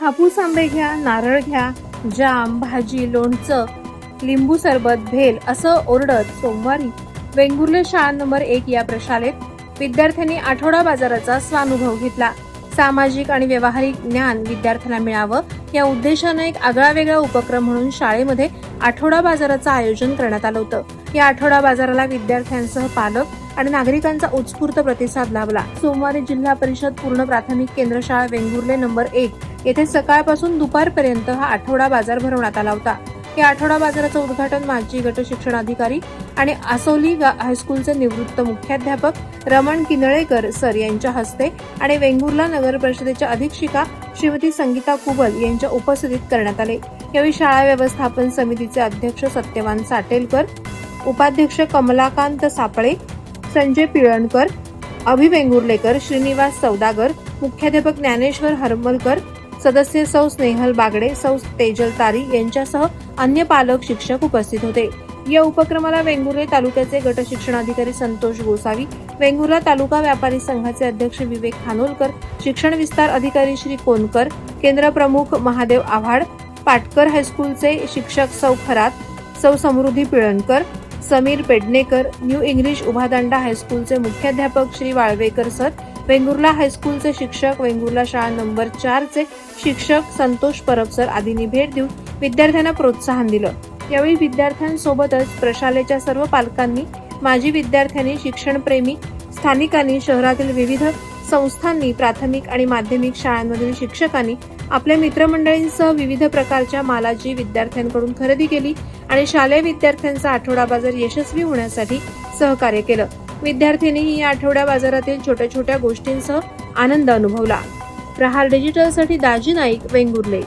हापूस आंबे घ्या नारळ घ्या जाम भाजी लोणचं लिंबू सरबत भेल असं ओरडत सोमवारी वेंगुर्ले शाळा नंबर एक या प्रशालेत विद्यार्थ्यांनी आठवडा बाजाराचा स्वानुभव घेतला. सामाजिक आणि व्यावहारिक ज्ञान विद्यार्थ्यांना मिळावं या उद्देशानं एक आगळावेगळा उपक्रम म्हणून शाळेमध्ये आठवडा बाजाराचं आयोजन करण्यात आलं होतं. या आठवडा बाजाराला विद्यार्थ्यांसह पालक आणि नागरिकांचा उत्स्फूर्त प्रतिसाद लाभला. सोमवारी जिल्हा परिषद पूर्ण प्राथमिक केंद्र शाळा वेंगुर्ले नंबर एक येथे सकाळपासून दुपारपर्यंत हा आठवडा बाजार भरवण्यात आला होता. या आठवडा बाजाराचं उद्घाटन माजी गट शिक्षण अधिकारी आणि आसोली गा- हायस्कूलचे निवृत्त मुख्याध्यापक रमण किनळेकर सर यांच्या हस्ते आणि वेंगुर्ला नगर परिषदेच्या अधीक्षिका श्रीमती संगीता कुबल यांच्या उपस्थितीत करण्यात आले. यावेळी शाळा व्यवस्थापन समितीचे अध्यक्ष सत्यवान साटेलकर उपाध्यक्ष कमलाकांत सापळे संजय पिळणकर अभि वेंगुर्लेकर श्रीनिवास सौदागर मुख्याध्यापक ज्ञानेश्वर हरमलकर सदस्य सौ स्नेहल बागडे सौ तेजल तारी यांच्यासह अन्य पालक शिक्षक उपस्थित होते. या उपक्रमाला वेंगुर्ले तालुक्याचे गट शिक्षणाधिकारी संतोष गोसावी वेंगुर्ला तालुका व्यापारी संघाचे अध्यक्ष विवेक खानोलकर शिक्षण विस्तार अधिकारी श्री कोनकर केंद्र प्रमुख महादेव आव्हाड पाटकर हायस्कूलचे शिक्षक सौ खरात सौ समृद्धी पिळणकर समीर पेडणेकर न्यू इंग्लिश उभादांडा हायस्कूलचे मुख्याध्यापक श्री वाळवेकर सर वेंगुर्ला हायस्कूलचे शिक्षक वेंगुर्ला शाळा नंबर चारचे शिक्षक संतोष परब सर आदींनी भेट देऊन विद्यार्थ्यांना प्रोत्साहन दिलं. यावेळी विद्यार्थ्यांसोबतच प्रशालेच्या सर्व पालकांनी माजी विद्यार्थ्यांनी शिक्षणप्रेमी स्थानिकांनी शहरातील विविध संस्थांनी प्राथमिक आणि माध्यमिक शाळांमधील शिक्षकांनी आपल्या मित्रमंडळींसह विविध प्रकारच्या मालाची विद्यार्थ्यांकडून खरेदी केली आणि शालेय विद्यार्थ्यांचा आठवडा बाजार यशस्वी होण्यासाठी सहकार्य केलं. विद्यार्थ्यांनीही या आठवड्या बाजारातील छोट्या छोट्या गोष्टींसह आनंद अनुभवला. प्रहार डिजिटलसाठी दाजी नाईक वेंगुर्ले.